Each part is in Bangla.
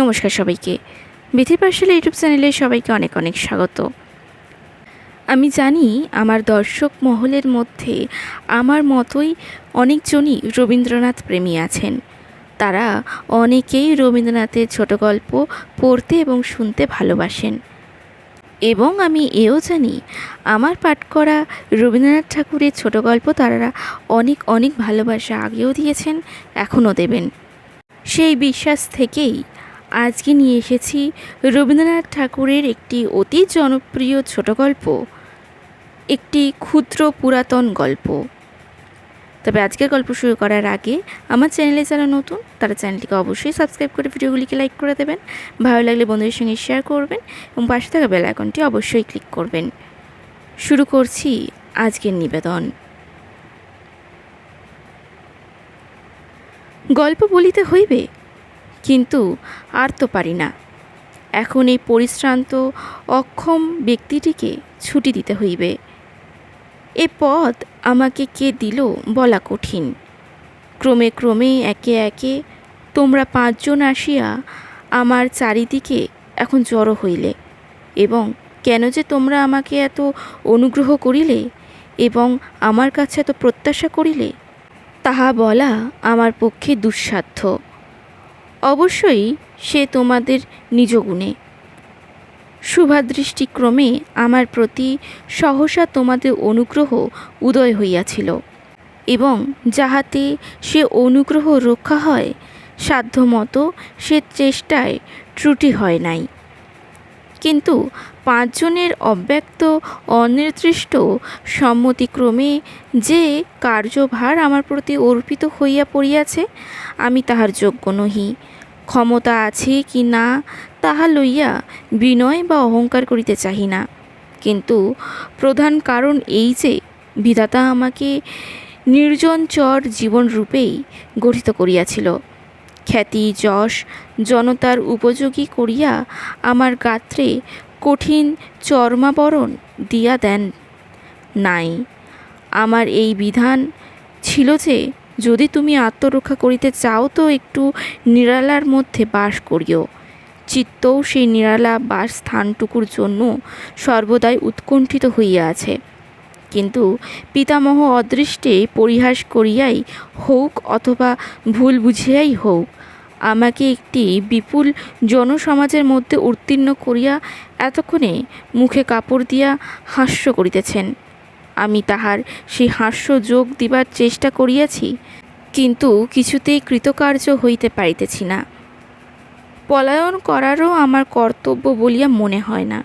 নমস্কার সবাইকে। বিথি পার্সেল ইউটিউব চ্যানেলে সবাইকে অনেক অনেক স্বাগত। আমি জানি আমার দর্শক মহলের মধ্যে আমার মতোই অনেকজনই রবীন্দ্রনাথ প্রেমী আছেন। তারা অনেকেই রবীন্দ্রনাথের ছোট গল্প পড়তে এবং শুনতে ভালোবাসেন। এবং আমি এও জানি আমার পাঠ করা রবীন্দ্রনাথ ঠাকুরের ছোট গল্প তারা অনেক অনেক ভালোবাসা আগেও দিয়েছেন, এখনও দেবেন। সেই বিশ্বাস থেকেই আজকে নিয়ে এসেছি রবীন্দ্রনাথ ঠাকুরের একটি অতি জনপ্রিয় ছোট গল্প, একটি ক্ষুদ্র পুরাতন গল্প। তবে আজকের গল্প শুরু করার আগে আমার চ্যানেলে যারা নতুন, তারা চ্যানেলটিকে অবশ্যই সাবস্ক্রাইব করে ভিডিওগুলিকে লাইক করে দেবেন, ভালো লাগলে বন্ধুদের সঙ্গে শেয়ার করবেন এবং পাশে থাকা বেল আইকনটি অবশ্যই ক্লিক করবেন। শুরু করছি আজকের নিবেদন। গল্প বলিতে হইবে কিন্তু আর তো পারি না। এখন এই পরিশ্রান্ত, অক্ষম ব্যক্তিটিকে ছুটি দিতে হইবে। এ পদ আমাকে কে দিল বলা কঠিন। ক্রমে ক্রমে একে একে তোমরা পাঁচজন আসিয়া আমার চারিদিকে এখন জড়ো হইলে এবং কেন যে তোমরা আমাকে এত অনুগ্রহ করিলে এবং আমার কাছে এত প্রত্যাশা করিলে, তাহা বলা আমার পক্ষে দুঃসাধ্য। অবশ্যই সে তোমাদের নিজ গুণে। শুভাদৃষ্টিক্রমে আমার প্রতি সহসা তোমাদের অনুগ্রহ উদয় হইয়াছিল এবং যাহাতে সে অনুগ্রহ রক্ষা হয়, সাধ্যমতো সে চেষ্টায় ত্রুটি হয় নাই। কিন্তু পাঁচজনের অব্যক্ত অনির্দিষ্ট সম্মতিক্রমে যে কার্যভার আমার প্রতি অর্পিত হইয়া পড়িয়াছে, আমি তাহার যোগ্য নহি। ক্ষমতা আছে কি না, তাহা লইয়া বিনয় বা অহংকার করিতে চাহি না। কিন্তু প্রধান কারণ এই যে, বিধাতা আমাকে নির্জন চর জীবনরূপেই গঠিত করিয়াছিল। খ্যাতি, যশ, জনতার উপযোগী করিয়া আমার গাত্রে কঠিন চর্মাবরণ দিয়া দেন। নাই, আমার এই বিধান ছিল যে যদি তুমি আত্মরক্ষা করিতে চাও, তো একটু নিরালার মধ্যে বাস করিও। চিত্তও সেই নিরালা বাস স্থানটুকুর জন্য সর্বদাই উৎকণ্ঠিত হইয়া আছে। কিন্তু পিতামহ অদৃষ্টে পরিহাস করিয়াই হোক অথবা ভুল বুঝিয়াই হোক আমাকে একটি বিপুল জনসমাজের মধ্যে উত্তীর্ণ করিয়া এতক্ষণে মুখে কাপড় দিয়া হাস্য করিতেছেন। আমি তাহার সেই হাস্য যোগ দিবার চেষ্টা করিয়াছি, কিন্তু কিছুতেই কৃতকার্য হইতে পারিতেছি না। পলায়ন করারও আমার কর্তব্য বলিয়া মনে হয় না।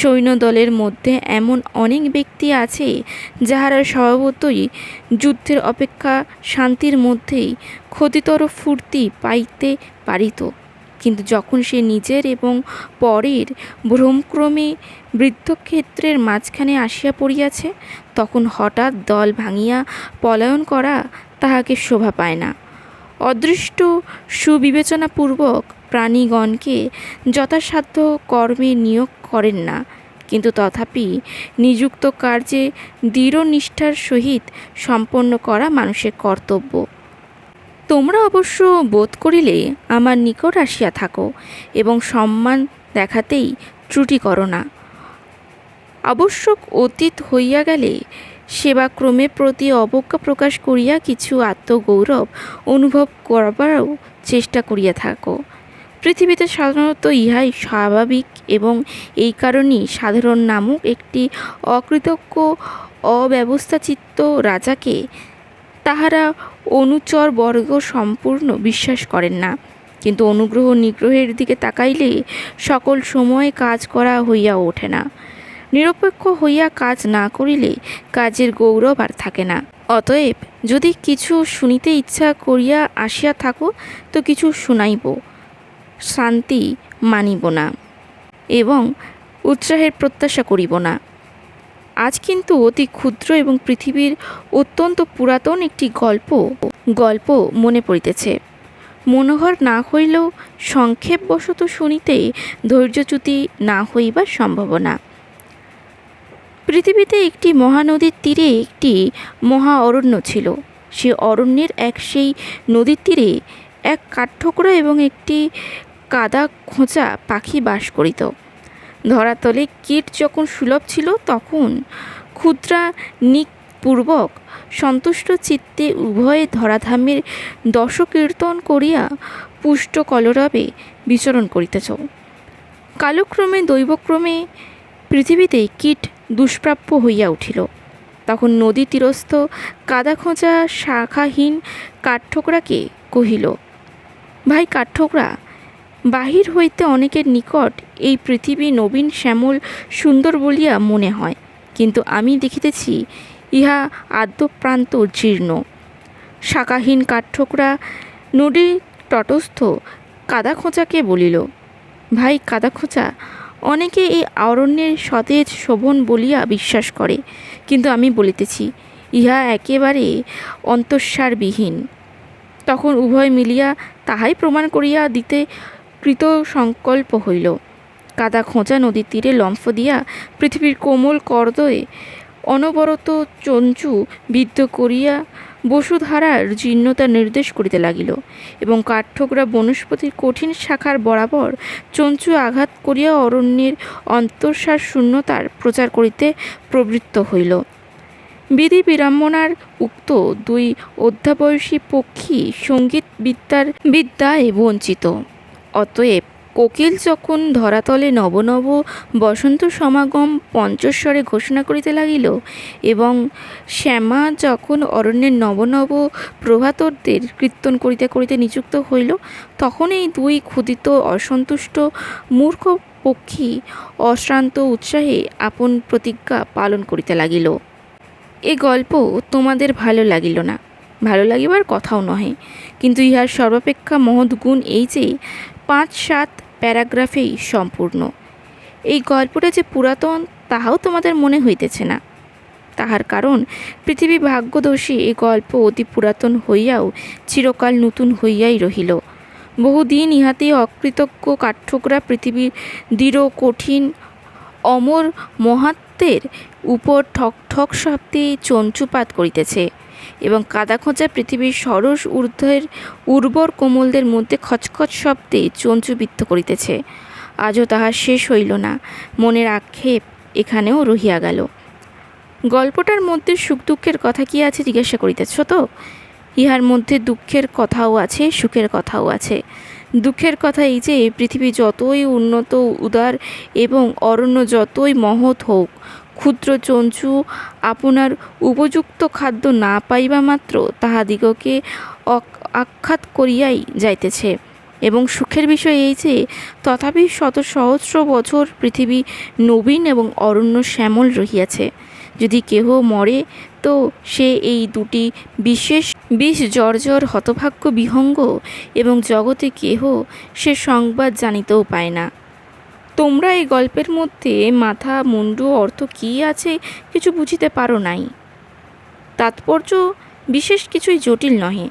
সৈন্যদলের মধ্যে এমন অনেক ব্যক্তি আছে, যাহারা স্বভাবতই যুদ্ধের অপেক্ষা শান্তির মধ্যেই ক্ষতিতর ফুর্তি পাইতে পারিত। কিন্তু যখন সে নিজের এবং পরের ভ্রমক্রমে বৃদ্ধক্ষেত্রের মাঝখানে আসিয়া পড়িয়াছে, তখন হঠাৎ দল ভাঙিয়া পলায়ন করা তাহাকে শোভা পায় না। অদৃষ্ট সুবিবেচনাপূর্বক প্রাণীগণকে যথাসাধ্য কর্মে নিয়োগ করেন না, কিন্তু তথাপি নিযুক্ত কার্যে দৃঢ় নিষ্ঠার সহিত সম্পন্ন করা মানুষের কর্তব্য। তোমরা অবশ্য বোধ করিলে আমার নিকট আসিয়া থাকো এবং সম্মান দেখাতেই ত্রুটি করো না। আবশ্যক অতীত হইয়া গেলে সেবাক্রমে প্রতি অবজ্ঞা প্রকাশ করিয়া কিছু আত্মগৌরব অনুভব করবারও চেষ্টা করিয়া থাকো। পৃথিবীতে সাধারণত ইহাই স্বাভাবিক এবং এই কারণেই সাধারণ নামক একটি অকৃতজ্ঞ অব্যবস্থাচিত্ত রাজাকে তাহারা অনুচর বর্গ সম্পূর্ণ বিশ্বাস করেন না। কিন্তু অনুগ্রহ নিগ্রহের দিকে তাকাইলে সকল সময় কাজ করা হইয়া ওঠে না। নিরপেক্ষ হইয়া কাজ না করিলে কাজের গৌরব আর থাকে না। অতএব যদি কিছু শুনিতে ইচ্ছা করিয়া আসিয়া থাকো, তো কিছু শুনাইব। শান্তি মানিব না এবং উৎসাহের প্রত্যাশা করিব না। আজ কিন্তু অতি ক্ষুদ্র এবং পৃথিবীর অত্যন্ত পুরাতন একটি গল্প গল্প মনে পড়িতেছে। মনোহর না হইলেও সংক্ষেপবশত শুনিতে ধৈর্যচ্যুতি না হইবার সম্ভাবনা। পৃথিবীতে একটি মহানদীর তীরে একটি মহা অরণ্য ছিল। সে অরণ্যের এক সেই নদীর তীরে এক কাঠঠোকরা এবং একটি কাদা খোঁচা পাখি বাস করিত। ধরাতলে কীট যখন সুলভ ছিল তখন ক্ষুদ্রা নিকপূর্বক সন্তুষ্ট চিত্তে উভয়ে ধরাধামের দশকীর্তন করিয়া পুষ্ট কলরবে বিচরণ করিতেছ। কালক্রমে, দৈবক্রমে পৃথিবীতে কীট দুষ্প্রাপ্য হইয়া উঠিল। তখন নদী তীরস্থ কাদা খোঁচা শাখাহীন কাঠঠোকরাকে কহিল, ভাই কাঠঠোকরা বাহির হইতে অনেকের নিকট এই পৃথিবী নবীন শ্যামল সুন্দর বলিয়া মনে হয়। কিন্তু আমি দেখিতেছি, ইহা আদ্যপ্রান্ত জীর্ণ। শাখাহীন কাঠঠোকরা নদীর তটস্থ কাদা খোঁচাকে বলিল, ভাই কাদা খোঁচা অনেকে এই অরণ্যের সতেজ শোভন বলিয়া বিশ্বাস করে। কিন্তু আমি বলিতেছি, ইহা একেবারে অন্তঃসারবিহীন। তখন উভয় মিলিয়া তাহাই প্রমাণ করিয়া দিতে কৃত সংকল্প হইল। কাদা খোঁচা নদীর তীরে লম্ফ দিয়া পৃথিবীর কোমল করদয়ে অনবরত চঞ্চু বিদ্ধ করিয়া বসুধারার জীর্ণতা নির্দেশ করিতে লাগিল এবং কাঠঠোকরা বনস্পতির কঠিন শাখার বরাবর চঞ্চু আঘাত করিয়া অরণ্যের অন্তঃসার শূন্যতার প্রচার করিতে প্রবৃত্ত হইল। বিধি বিড়ম্বনার উক্ত দুই অধ্যাবয়সী পক্ষী সংগীত বিদ্যার বিদ্যায় বঞ্চিত। অতএব কোকিল যখন ধরাতলে নব নব বসন্ত সমাগম পঞ্চস্বরে ঘোষণা করিতে লাগিল এবং শ্যামা যখন অরণ্যের নব নব প্রভাতরদের কীর্তন করিতে করিতে নিযুক্ত হইল, তখন এই দুই ক্ষুদিত অসন্তুষ্ট মূর্খ পক্ষী অশ্রান্ত উৎসাহে আপন প্রতিজ্ঞা পালন করিতে লাগিল। এ গল্প তোমাদের ভালো লাগিল না? ভালো লাগিবার কথাও নহে। কিন্তু ইহার সর্বাপেক্ষা মহৎ গুণ এই যে পাঁচ সাত প্যারাগ্রাফেই সম্পূর্ণ। এই গল্পটা যে পুরাতন, তাহাও তোমাদের মনে হইতেছে না। তাহার কারণ, পৃথিবী ভাগ্যদোষী এই গল্প অতি পুরাতন হইয়াও চিরকাল নতুন হইয়াই রহিল। বহুদিন ইহাতেই অকৃতজ্ঞ কাঠঠোকরা পৃথিবীর দৃঢ়, কঠিন, অমর মহাত্মের উপর ঠক ঠক শব্দে চঞ্চুপাত করিতেছে। এবং কাদা খোঁচা পৃথিবীর সরস ঊর্ধ্বের উর্বর কোমলদের মধ্যে খচখচ শব্দে চঞ্চুবিদ্ধ করিতেছে। আজও তাহা শেষ হইল না। মনের আক্ষেপ এখানেও রহিয়া গেল। গল্পটার মধ্যে সুখ দুঃখের কথা কি আছে জিজ্ঞাসা করিতেছ তো? ইহার মধ্যে দুঃখের কথাও আছে, সুখের কথাও আছে। দুঃখের কথা এই যে, পৃথিবী যতই উন্নত, উদার এবং অরণ্য যতই মহৎ হোক ক্ষুদ্র চঞ্চু আপনার উপযুক্ত খাদ্য না পাইবা মাত্র তাহাদিগকে আখ্যাত করিয়াই যাইতেছে। এবং সুখের বিষয় এই যে, তথাপি শত সহস্র বছর পৃথিবী নবীন এবং অরণ্য শ্যামল রহিয়াছে। যদি কেহ মরে, তো সে এই দুটি বিশেষ, বিষ জর্জর হতভাগ্য বিহঙ্গ এবং জগতে কেহ সে সংবাদ জানিতেও পায় না। তোমরা এই গল্পের মধ্যে মাথা, মুন্ডু, অর্থ কী আছে কিছু বুঝিতে পারো নাই। তাৎপর্য বিশেষ কিছুই জটিল নহে।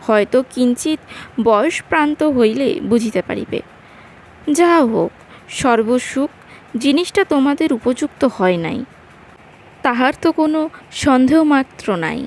হয়তো কিঞ্চিত বয়স প্রান্ত হইলে বুঝিতে পারিবে। যাহা হোক, সর্বসুখ জিনিসটা তোমাদের উপযুক্ত হয় নাই। তাহার তো কোনো সন্দেহ মাত্র নাই।